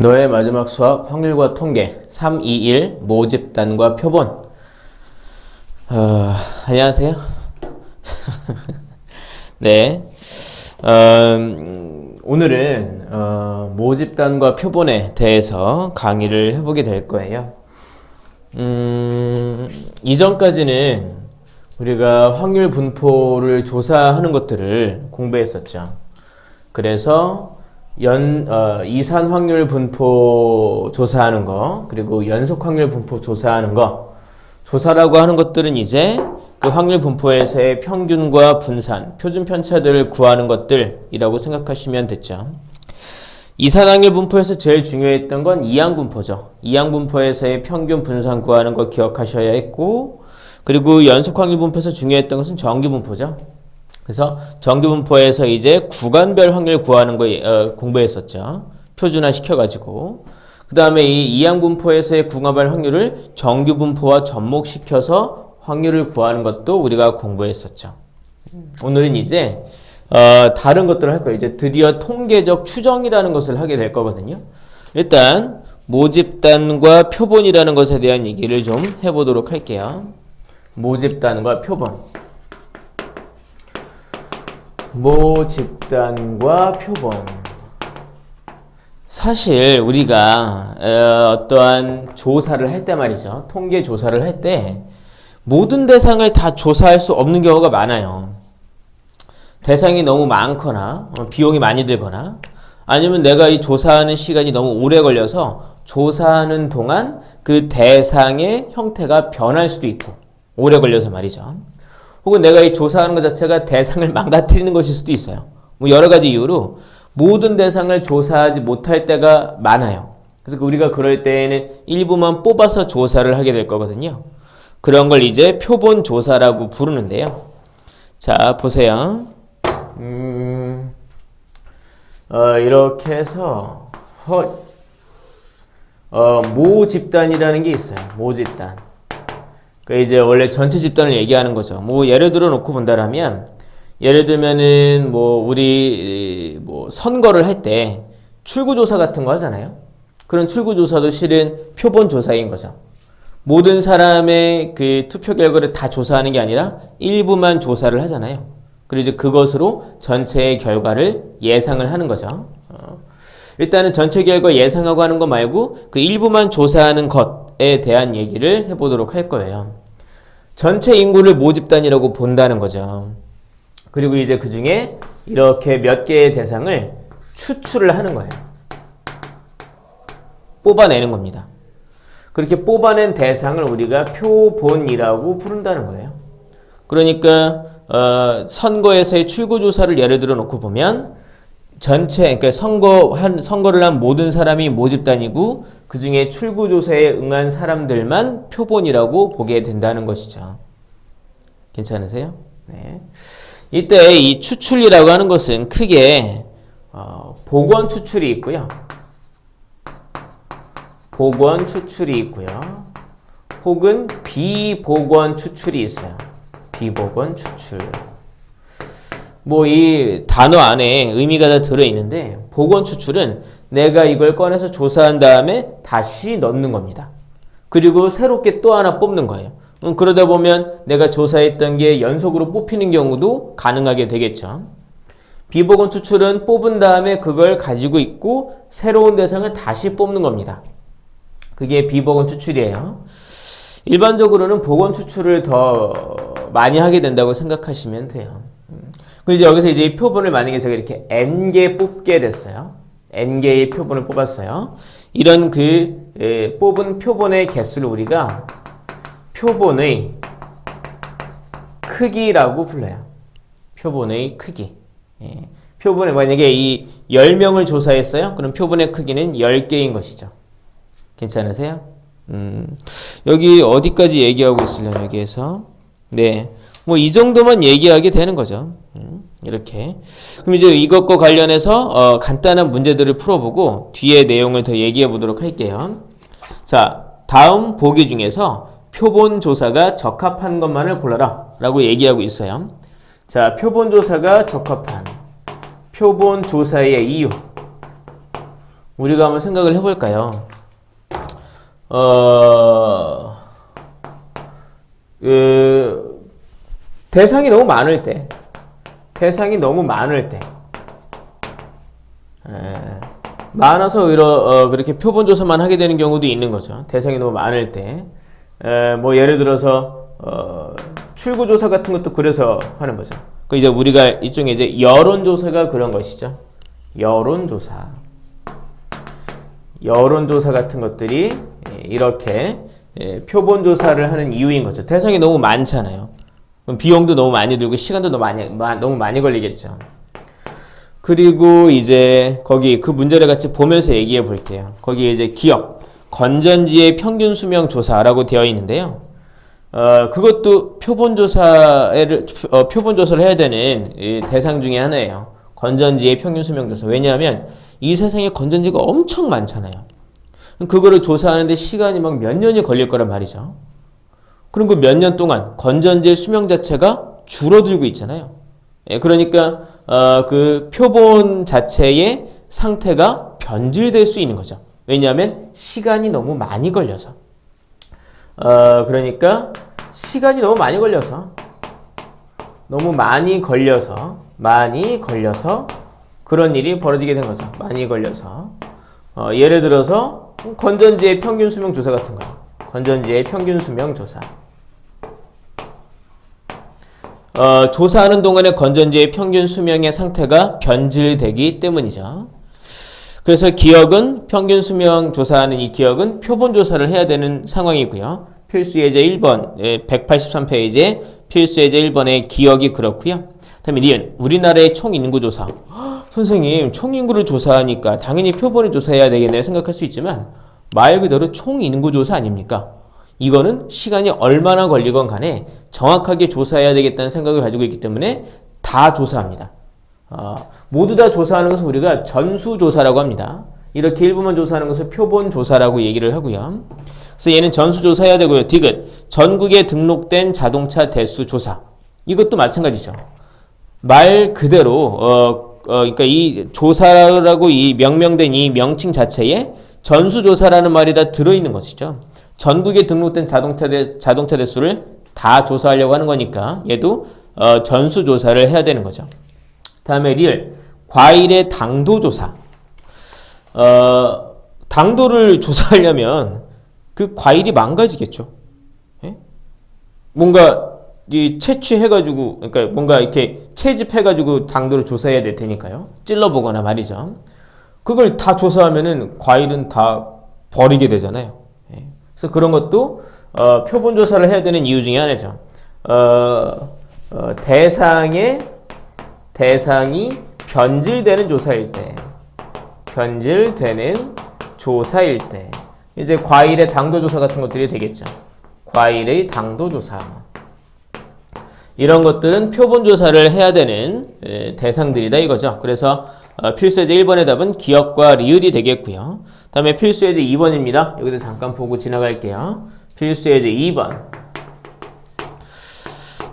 너의 마지막 수학 확률과 통계 321 모집단과 표본 어, 안녕하세요. 네. 어, 음, 오늘은 어, 모집단과 표본에 대해서 강의를 해보게 될 거예요. 음, 이전까지는 우리가 확률 분포를 조사하는 것들을 공부했었죠. 그래서 연 어, 이산 확률 분포 조사하는 거 그리고 연속 확률 분포 조사하는 거 조사라고 하는 것들은 이제 그 확률 분포에서의 평균과 분산, 표준 편차들을 구하는 것들이라고 생각하시면 됐죠. 이산 확률 분포에서 제일 중요했던 건 이항 분포죠. 이항 분포에서의 평균 분산 구하는 거 기억하셔야 했고 그리고 연속 확률 분포에서 중요했던 것은 정규 분포죠. 그래서 정규 분포에서 이제 구간별 확률 구하는 거 어, 공부했었죠. 표준화 시켜가지고. 그 다음에 이 이항 분포에서의 구간별 확률을 정규 분포와 접목시켜서 확률을 구하는 것도 우리가 공부했었죠. 오늘은 이제 어, 다른 것들을 할 거예요. 이제 드디어 통계적 추정이라는 것을 하게 될 거거든요. 일단 모집단과 표본이라는 것에 대한 얘기를 좀 해보도록 할게요. 모집단과 표본. 모 집단과 표본. 사실 우리가 어, 어떠한 조사를 할 때 말이죠. 통계 조사를 할 때 모든 대상을 다 조사할 수 없는 경우가 많아요. 대상이 너무 많거나 어, 비용이 많이 들거나 아니면 내가 이 조사하는 시간이 너무 오래 걸려서 조사하는 동안 그 대상의 형태가 변할 수도 있고 오래 걸려서 말이죠. 혹은 내가 이 조사하는 것 자체가 대상을 망가뜨리는 것일 수도 있어요. 뭐 여러 가지 이유로 모든 대상을 조사하지 못할 때가 많아요. 그래서 우리가 그럴 때에는 일부만 뽑아서 조사를 하게 될 거거든요. 그런 걸 이제 표본 조사라고 부르는데요. 자, 보세요. 음, 어, 이렇게 해서, 허, 어, 모 집단이라는 게 있어요. 모 집단. 그 이제 원래 전체 집단을 얘기하는 거죠. 뭐 예를 들어 놓고 본다라면 예를 들면은 뭐 우리 뭐 선거를 할 때 출구 조사 같은 거 하잖아요. 그런 출구 조사도 실은 표본 조사인 거죠. 모든 사람의 그 투표 결과를 다 조사하는 게 아니라 일부만 조사를 하잖아요. 그리고 이제 그것으로 전체의 결과를 예상을 하는 거죠. 어. 일단은 전체 결과 예상하고 하는 거 말고 그 일부만 조사하는 것 에 대한 얘기를 해보도록 할 거예요. 전체 인구를 모집단이라고 본다는 거죠. 그리고 이제 그 중에 이렇게 몇 개의 대상을 추출을 하는 거예요. 뽑아내는 겁니다. 그렇게 뽑아낸 대상을 우리가 표본이라고 부른다는 거예요. 그러니까 어, 선거에서의 출구 조사를 예를 들어 놓고 보면 전체 그러니까 선거 한 선거를 한 모든 사람이 모집단이고 그 중에 출구 조사에 응한 사람들만 표본이라고 보게 된다는 것이죠. 괜찮으세요? 네. 이때 이 추출이라고 하는 것은 크게 어, 복원 추출이 있고요. 복원 추출이 있고요. 혹은 비복원 추출이 있어요. 비복원 추출. 뭐 이 단어 안에 의미가 다 들어 있는데 복원 추출은 내가 이걸 꺼내서 조사한 다음에 다시 넣는 겁니다. 그리고 새롭게 또 하나 뽑는 거예요. 음, 그러다 보면 내가 조사했던 게 연속으로 뽑히는 경우도 가능하게 되겠죠. 비복원 추출은 뽑은 다음에 그걸 가지고 있고 새로운 대상을 다시 뽑는 겁니다. 그게 비복원 추출이에요. 일반적으로는 복원 추출을 더 많이 하게 된다고 생각하시면 돼요. 그리고 이제 여기서 이제 이 표본을 만약에 제가 이렇게 n개 뽑게 됐어요. N개의 표본을 뽑았어요. 이런 그 에, 뽑은 표본의 개수를 우리가 표본의 크기라고 불러요. 표본의 크기. 예. 표본에 만약에 이 10명을 조사했어요. 그럼 표본의 크기는 10개인 것이죠. 괜찮으세요? 음, 여기 어디까지 얘기하고 있으려면 여기에서 네. 뭐 이 정도만 얘기하게 되는 거죠. 음, 이렇게. 그럼 이제 이것과 관련해서 어, 간단한 문제들을 풀어보고 뒤에 내용을 더 얘기해 보도록 할게요. 자, 다음 보기 중에서 표본 조사가 적합한 것만을 골라라 라고 얘기하고 있어요. 자, 표본 조사가 적합한 표본 조사의 이유 우리가 한번 생각을 해볼까요? 어, 그, 대상이 너무 많을 때, 대상이 너무 많을 때, 에, 많아서 오히려 어, 그렇게 표본 조사만 하게 되는 경우도 있는 거죠. 대상이 너무 많을 때, 에, 뭐 예를 들어서 어, 출구 조사 같은 것도 그래서 하는 거죠. 그 이제 우리가 이쪽에 이제 여론 조사가 그런 것이죠. 여론 조사. 여론 조사 같은 것들이 예, 이렇게 예, 표본 조사를 하는 이유인 거죠. 대상이 너무 많잖아요. 그럼 비용도 너무 많이 들고 시간도 너무 많이, 마- 너무 많이 걸리겠죠. 그리고 이제 거기 그 문제를 같이 보면서 얘기해 볼게요. 거기에 이제 기억, 건전지의 평균 수명 조사라고 되어 있는데요. 어, 그것도 표본조사를, 어, 표본조사를 해야 되는 이 대상 중에 하나예요. 건전지의 평균 수명 조사. 왜냐하면 이 세상에 건전지가 엄청 많잖아요. 그거를 조사하는데 시간이 막 몇 년이 걸릴 거란 말이죠. 그럼 그몇년 동안 건전지의 수명 자체가 줄어들고 있잖아요. 예, 그러니까 어, 그 표본 자체의 상태가 변질될 수 있는 거죠. 왜냐하면 시간이 너무 많이 걸려서. 어, 그러니까 시간이 너무 많이 걸려서 너무 많이 걸려서 많이 걸려서 그런 일이 벌어지게 된 거죠. 많이 걸려서 어, 예를 들어서 건전지의 평균 수명 조사 같은 거. 건전지의 평균 수명 조사. 어, 조사하는 동안에 건전지의 평균 수명의 상태가 변질되기 때문이죠. 그래서 기억은 평균 수명 조사하는 이 기억은 표본 조사를 해야 되는 상황이고요. 필수 예제 1번, 183페이지에 필수 예제 1번의 기억이 그렇고요. 다음에 니은 우리나라의 총 인구 조사. 헉, 선생님, 총 인구를 조사하니까 당연히 표본을 조사해야 되겠네 생각할 수 있지만 말 그대로 총 인구 조사 아닙니까? 이거는 시간이 얼마나 걸리건 간에 정확하게 조사해야 되겠다는 생각을 가지고 있기 때문에 다 조사합니다. 어, 모두 다 조사하는 것은 우리가 전수조사라고 합니다. 이렇게 일부만 조사하는 것을 표본조사라고 얘기를 하고요. 그래서 얘는 전수조사해야 되고요. 디귿, 전국에 등록된 자동차 대수 조사. 이것도 마찬가지죠. 말 그대로 어, 어 그러니까 이 조사라고 이 명명된 이 명칭 자체에 전수조사라는 말이 다 들어있는 것이죠. 전국에 등록된 자동차 대, 자동차 대수를 다 조사하려고 하는 거니까 얘도 어, 전수조사를 해야 되는 거죠. 다음에 리을 과일의 당도 조사. 어, 당도를 조사하려면 그 과일이 망가지겠죠. 예? 뭔가 이 채취해가지고 그러니까 뭔가 이렇게 채집해가지고 당도를 조사해야 될 테니까요. 찔러보거나 말이죠. 그걸 다 조사하면은 과일은 다 버리게 되잖아요. 예. 그래서 그런 것도 어, 표본 조사를 해야 되는 이유 중에 하나죠. 어, 어, 대상의 대상이 변질되는 조사일 때, 변질되는 조사일 때, 이제 과일의 당도 조사 같은 것들이 되겠죠. 과일의 당도 조사. 이런 것들은 표본 조사를 해야 되는 에, 대상들이다 이거죠. 그래서 어, 필수 예제 1번의 답은 기억과 리을이 되겠고요. 다음에 필수 예제 2번입니다. 여기도 잠깐 보고 지나갈게요. 필수 예제 2번.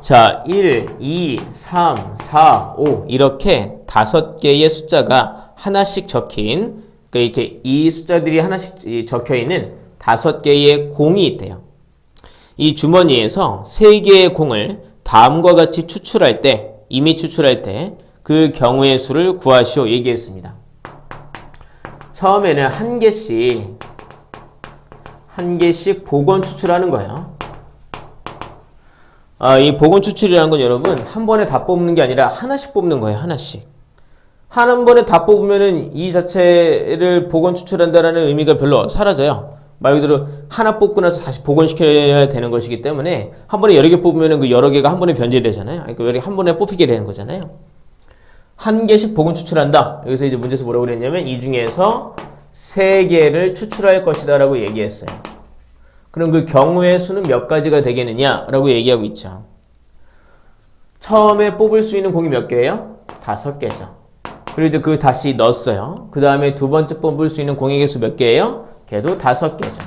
자, 1, 2, 3, 4, 5 이렇게 다섯 개의 숫자가 하나씩 적힌 그 이렇게 이 숫자들이 하나씩 이 적혀 있는 다섯 개의 공이 있대요. 이 주머니에서 세 개의 공을 다음과 같이 추출할 때 이미 추출할 때 그 경우의 수를 구하시오 얘기했습니다. 처음에는 한 개씩 한 개씩 복원 추출하는 거예요. 아, 이 복원 추출이라는 건 여러분 한 번에 다 뽑는 게 아니라 하나씩 뽑는 거예요. 하나씩. 한 번에 다 뽑으면은 이 자체를 복원 추출한다라는 의미가 별로 사라져요. 말 그대로 하나 뽑고 나서 다시 복원시켜야 되는 것이기 때문에 한 번에 여러 개 뽑으면은 그 여러 개가 한 번에 변제되잖아요. 그러니까 여러 개 한 번에 뽑히게 되는 거잖아요. 한 개씩 복원 추출한다. 여기서 이제 문제에서 뭐라고 그랬냐면 이 중에서 세 개를 추출할 것이다 라고 얘기했어요. 그럼 그 경우의 수는 몇 가지가 되겠느냐 라고 얘기하고 있죠. 처음에 뽑을 수 있는 공이 몇 개예요? 다섯 개죠. 그리고 그 다시 넣었어요. 그 다음에 두 번째 뽑을 수 있는 공의 개수 몇 개예요? 걔도 다섯 개죠.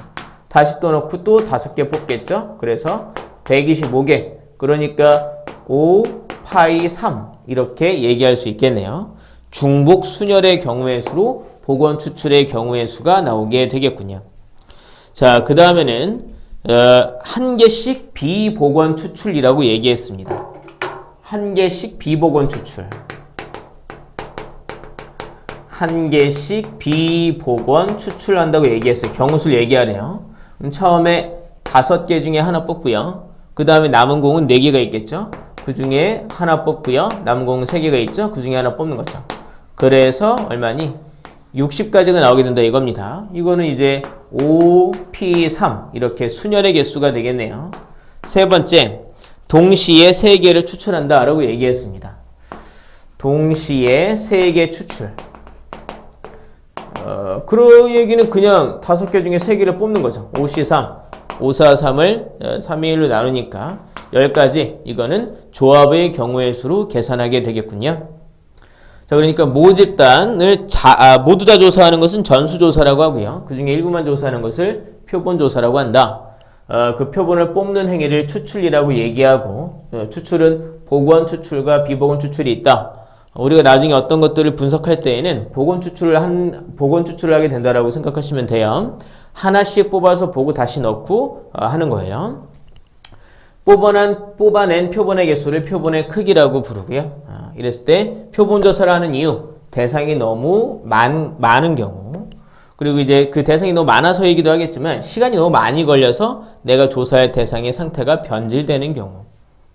다시 또 넣고 또 다섯 개 뽑겠죠? 그래서 125개. 그러니까 5 파이 3 이렇게 얘기할 수 있겠네요. 중복 순열의 경우의 수로 복원 추출의 경우의 수가 나오게 되겠군요. 자, 그 다음에는 어, 한 개씩 비복원 추출이라고 얘기했습니다. 한 개씩 비복원 추출. 한 개씩 비복원 추출한다고 얘기했어요. 경우수를 얘기하래요. 그럼 처음에 다섯 개 중에 하나 뽑고요. 그 다음에 남은 공은 네 개가 있겠죠. 그 중에 하나 뽑고요. 남은 공은 세 개가 있죠. 그 중에 하나 뽑는 거죠. 그래서 얼마니? 60까지가 나오게 된다 이겁니다. 이거는 이제 5P3 이렇게 순열의 개수가 되겠네요. 세 번째, 동시에 세 개를 추출한다 라고 얘기했습니다. 동시에 세 개 추출. 어, 그 얘기는 그냥 다섯 개 중에 세 개를 뽑는 거죠. 5C3, 543을 3의 1로 나누니까 10가지 이거는 조합의 경우의 수로 계산하게 되겠군요. 자, 그러니까 모집단을 자, 아, 모두 다 조사하는 것은 전수조사라고 하고요. 그 중에 일부만 조사하는 것을 표본조사라고 한다. 어, 그 표본을 뽑는 행위를 추출이라고 얘기하고 어, 추출은 복원 추출과 비복원 추출이 있다. 우리가 나중에 어떤 것들을 분석할 때에는 복원 추출을 한 복원 추출을 하게 된다라고 생각하시면 돼요. 하나씩 뽑아서 보고 다시 넣고 어, 하는 거예요. 뽑아낸, 뽑아낸 표본의 개수를 표본의 크기라고 부르고요. 아, 이랬을 때 표본 조사를 하는 이유, 대상이 너무 많, 많은 경우, 그리고 이제 그 대상이 너무 많아서이기도 하겠지만 시간이 너무 많이 걸려서 내가 조사할 대상의 상태가 변질되는 경우,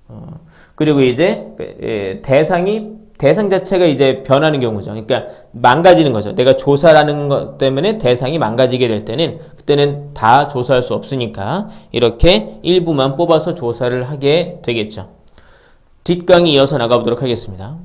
어, 그리고 이제 그, 예, 대상이 대상 자체가 이제 변하는 경우죠. 그러니까 망가지는 거죠. 내가 조사라는 것 때문에 대상이 망가지게 될 때는 그때는 다 조사할 수 없으니까 이렇게 일부만 뽑아서 조사를 하게 되겠죠. 뒷강의 이어서 나가보도록 하겠습니다.